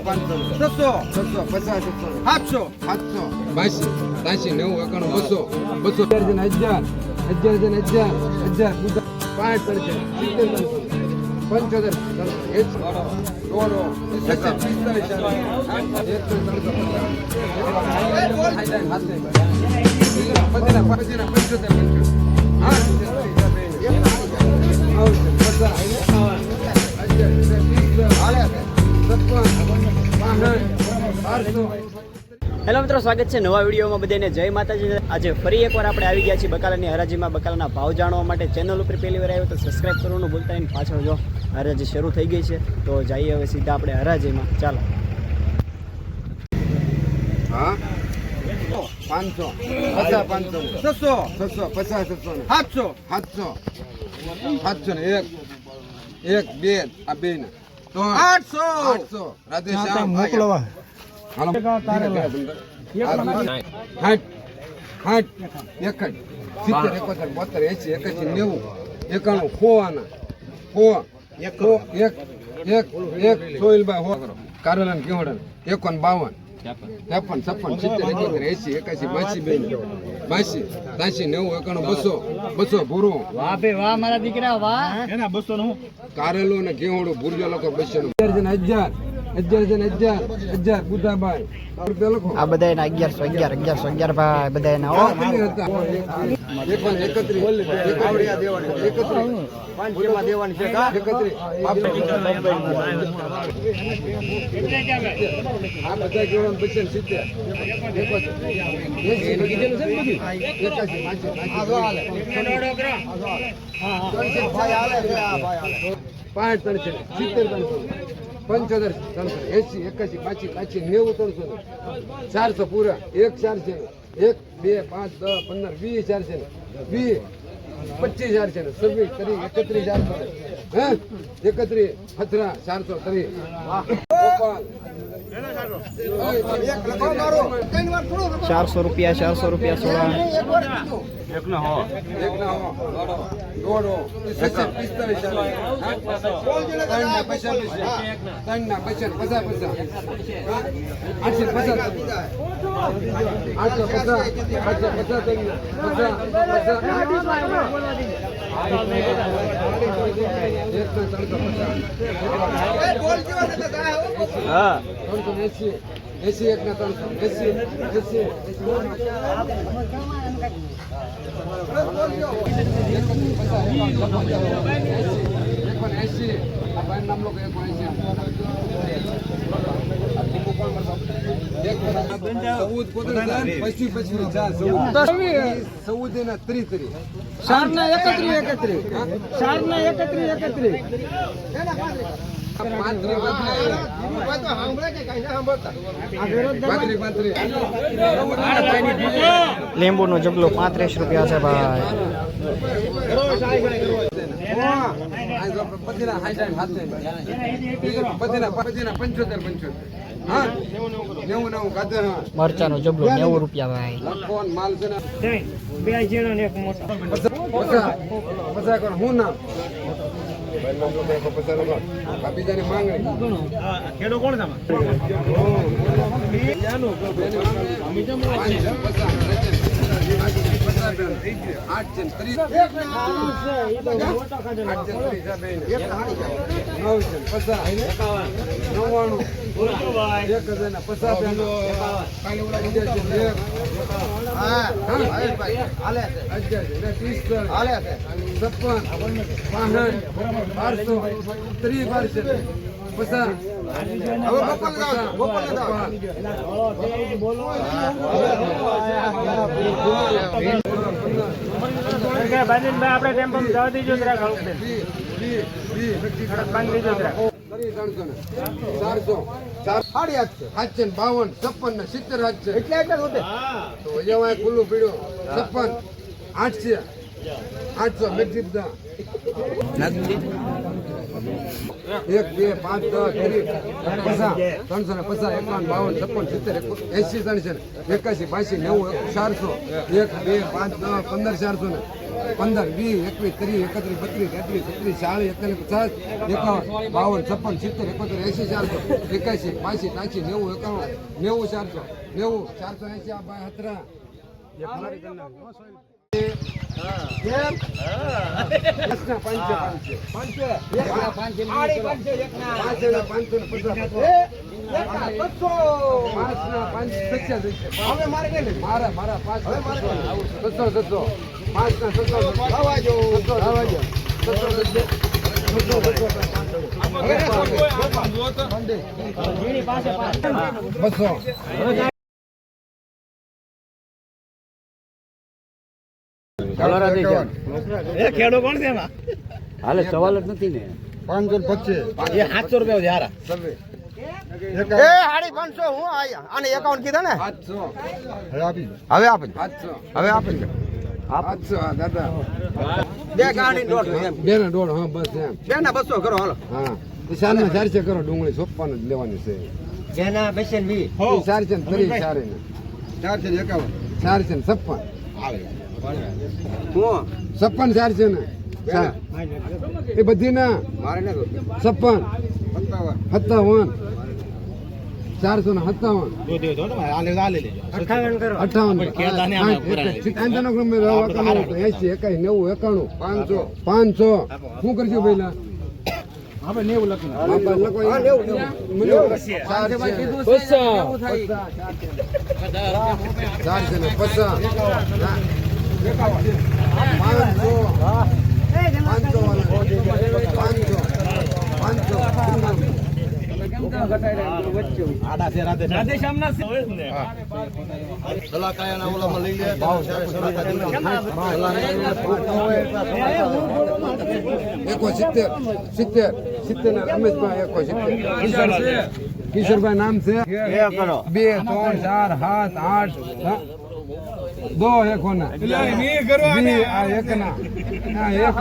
છસો. છસો, પચાસ સાતસો. સાતસો. બાસી ત્યાસી નેવું, એકાણું, બસો. બસો. હજાર ને હજાર હજાર ને હજાર હજાર પાંચ સિત્તેર પંચોતેર. દોઢો પચાસ પંચોતેર પંચોતેર. હા હેલો મિત્રો સ્વાગત છે નવા વિડીયોમાં બધાને. જય માતાજી. આજે ફરી એકવાર આપણે આવી ગયા છીએ બકાલાની હરાજીમાં. બકાલાના ભાવ જાણવા માટે ચેનલ ઉપર પહેલી વાર આવ્યો તો સબસ્ક્રાઈબ કરવાનું ભૂલતા નહીં. પાછળ જો હરાજી શરૂ થઈ ગઈ છે તો જઈએ હવે સીધા આપણે હરાજીમાં. ચાલો. હા? પાંચસો. પચાસ પાંચસો. છસો. છસો પચાસ છસો. સાતસો. સાતસો. સાતસો ને એક. એક બે આ બે ને આઠસો. મોકલવા સિત્તેર એકોતેર બોતેર એસી એકાસી નેવું. એકાણું આના સો એક એક એક સોહિલભાઈ હો. કરો કારેલા કેવડા એકોન બાવન. ત્રેપન છપ્પન સિત્તેર એકોતેર એસી એકાસી બાસી બે બાસી ત્યાસી નેવું એકાણું બસો બસો ભૂરું વાહ બે વાહ મારા દીકરા વાહ કારેલો ને ઘેવડું ભૂરજો લોકો બસો હજાર હજાર આ બધા એના અગિયારસો અગિયાર અગિયારસો અગિયાર ભાઈ બધા એના. પાંચ ત્રણસો સિત્તેર ત્રણસો પંચોતેર ત્રણસો એસી એકાસી પાછી પાછી નેવું ત્રણસો ચારસો પૂરા. એક ચાર છે એક બે પાંચ દસ પંદર વીસ ચાર છે વીસ પચીસ હજાર છે ને છવ્વીસ ત્રીસ એકત્રીસ હજાર છે હે? એકત્રીસ અથરા ચારસો ત્રીસ. ચારસો રૂપિયા ચારસો રૂપિયા સોળા એક ના હો પિસ્તાલીસ હજાર. હા? ત્રણ ના પચાસ ત્રણ ના પચાસ પચાસ પચાસ આઠસો પચાસ આઠસો પચાસ આઠસો પચાસ ત્રણ ના પચાસ પચાસ હા ત્રણસો એસી એસી એકના ત્રણસો એસી એસી એસી આ ભાઈ નામ લોકો એક ચૌદ પોતે પચીસ પચીસ ચાર ચૌદ એના ત્રીસ ત્રીસ ચાર ના એકત્રી એકત્રી. ચાર ના એકત્રી. એકત્રીસ પાંત્રીસ નો જબલો પાંત્રીસ રૂપિયા છે ભાઈ મરચા નો પંચોતેર પંચોતેર હા નેવું નેવું કાતે હા જબલો નેવું રૂપિયા ભાઈ હું નામ બીજાની માંગણી ખેડો કોણ નવ્વાણું એક હજાર પચાસ છપ્પન પાંસઠ બારસો ત્રીસ. આપણે ટેમ્પો જવા દીજો જરા ખાવું વીસ, વીસ, વીસ. બાંધી દીજો એક બે પાંચ દસ ત્રણસો ને પચાસ એકાવન બાવન છપ્પન સિત્તેર એસી ત્રણસો ને. એકાસી બાસી નેવું ચારસો. એક બે પાંચ દસ પંદર ચારસો ને. પંદર વીસ એકવીસ ત્રીસ એકત્રીસ બત્રીસ તેત્રીસ છત્રીસ ચાલીસ એકતાલીસ પચાસ એકાવન બાવન છપ્પન સિત્તેર એકોતેર એસી ચારસો એકાસી બાસી ત્યાંસી નેવું એકાવન નેવું ચારસો નેવું ચારસો એસી આ ભાઈ હતરા. મારા મારા પાંચ સત્સો સત્સો પાંચ ના સત્સો સત્સો લાવાજો. સત્સો સત્સો સત્સો સત્સો બસો હાલે સવાલ જ નથી ને. પાંચસો પચીસ. સાતસો રૂપિયા યાર એ સાડી પાંચસો હું આયા અને એકાઉન્ટ કીધા ને? હવે આપી હવે આપી દો. પાંચસો હા દાદા બે બે ને દોઢ હા બસ એમ. બે ના બસો કરો હાલો. હા. શાનમાં ચારસે કરો ડુંગળી સોપવાનું જ લેવાની છે. વી એ ને ત્રીસ ચારે ને ચારસો એકાવન. ચારસે ને છપ્પન. હું? છપ્પન ચારસે ને? ચાર. એ બધી ના ને છપ્પન. સત્તાવન. ચારસો ને સત્તાવન અઠાવન એસી એકાઈ નેવું એકાણું પાંચસો પાંચસો શું કરશું નેવું, ચારસો ને પચાસ પાંચસો પાંચસો પાંચસો પાંચસો એકો સિત્તેર કિશોરભાઈ નામ છે બે ત્રણ ચાર સાત આઠ દો એકો ના આ એક ના એક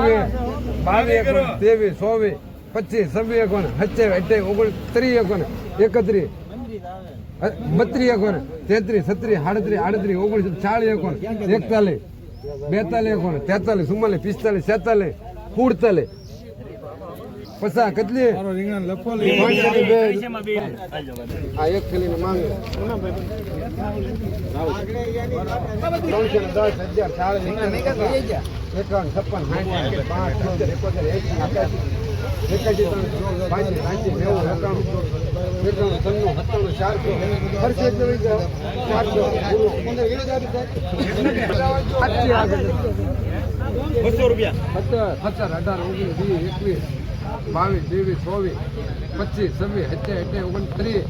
બાવીસ ચોવીસ પચીસ છવ્વીસ એકો ના સત્યાવીસ અઠ્યાવીસ ઓગણીસ ત્રીસ એકો ના એકત્રીસ બત્રીસ એકો ને તેત્રીસ છત્રીસ સાડત્રીસ આડત્રીસ ઓગણીસ ચાલીસ એકો ને એકતાલીસ બેતાલીસ એકો ને તેતાલીસ ચુમ્માલીસ પિસ્તાલીસ છેતાલીસ સુડતાલીસ. પચાસ કેટલી? આ એક થેલીની માંગ. ત્રણસો ને દસ અગિયાર ચાલીસ એકાવન છપ્પન સાઠ પાંચ એકોતેર એસી એકાસી ત્રણ પાંચી પાંચી નેવું એકાણું એકાણું ત્રણું સત્તાણું ચારસો ફરશે એક દોડી જાઓ. ચારસો બસો રૂપિયા. સત્તર સત્તર અઢાર ઓગણીસ વીસ એકવીસ બાવીસ ત્રેવીસ ચોવીસ પચીસ છવ્વીસ સત્યાવીસ અઠ્યાવીસ ઓગણત્રીસ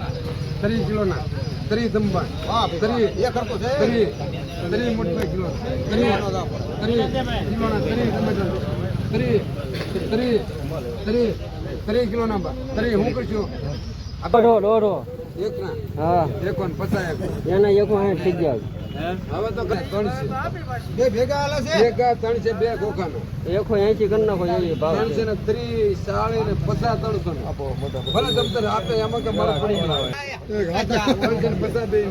ત્રીસ કિલોના ત્રીસ તંબા ત્રીસ ત્રીસ ત્રીસ મોટા કિલો ત્રીસ ત્રીસ કિલોના ત્રીસ ટમેટા ત્રીસ ત્રીસ ત્રીસ ત્રીસ કિલોના બા. ત્રીસ હું કરશું? એક ના? હા. એકોન પચાસ એક એના એક થઈ ગયા. હવે તો ત્રણ બે ભેગા આલા છે? ભેગા ત્રણ છે બે ખોખાનો એકો એસી કરી નાખો એવી છે ને ત્રીસ સાડી ને પચાસ ત્રણસો ભલે દફતર આપે એમાં કે મારા પડી ગયા ત્રણસો ને પચાસ ને. દઈ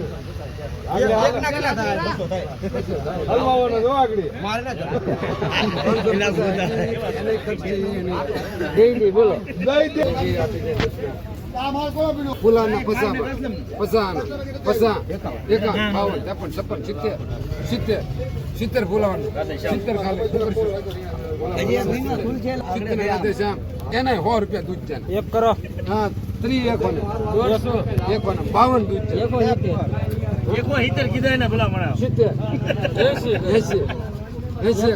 બોલો. ફૂલાના પસા પસાના પસા. એકાવન બાવન ત્રેપન છપ્પન સિત્તેર સિત્તેર સિત્તેર ફૂલાવાનું. સિત્તેર ખાલી એને સો રૂપિયા દૂધ છે એક કરો. હા ત્રી એકોને. એકોને બાવન દૂધ છે. એકો સિત્તેર એકો હિતર કીધા ને ભલા મને સિત્તેર. એસી એસી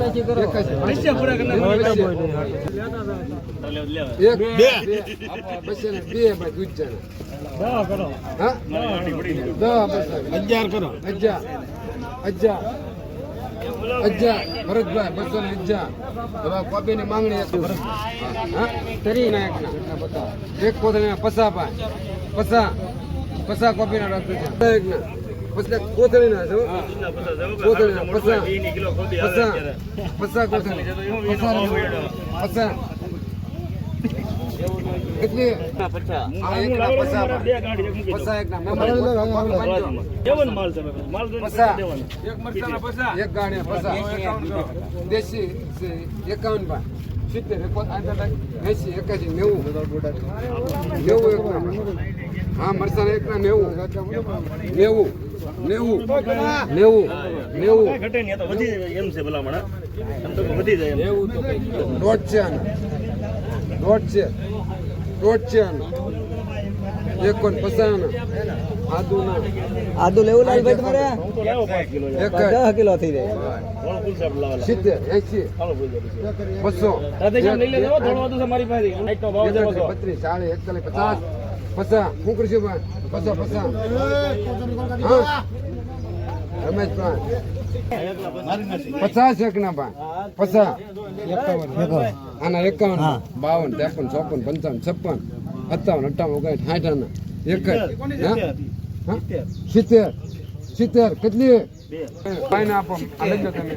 ભરતભાઈ બસો ને અજ્જા હવે કોબી ની માંગણી હતી. હા? ના એક એક કોથળી પસા પાંચ પસા. પસા કોબી ના રસ પછી કોથળી ના છો કોથળી ના પસા પસા પસા કોથળી પસા પસા કેટલી આ પસા એક ના પસા. દેવાનું. માલ છે માલ પસા. એક ગાડી પસા દેશી છે એકાવન સિત્તેર એકો- એકાસી નેવું. નેવું એક હા મરસાના એકના નેવું. નેવું. નેવું. નેવું. નેવું. ઘટે નહીં, તો વધી જાય એમ છે ભલામણ, એમ તો વધી જાય એમ. દોઢ છે દોઢ છે દોઢ છે એકોન પસાના આદુ આદુ લેવું લાલભાઈ તમારે? દસ કિલો થઈ જાય. સિત્તેર એંસી બસો. બત્રીસ ચાલીસ એકતાલીસ પચાસ. પચાસ હું કરશું પણ પચાસ પચાસ હા? પણ પચાસ એક ના પણ પસા. આના એકાવન બાવન ત્રેપન ચોપન પંચાવન છપ્પન સત્તાવન અઠાવન ઓગણ સાઠ આના. એક જ. હા? હા? સિત્તેર. સિત્તેર. કેટલી? ફાઈન આપો. આ લઈ લો તમે.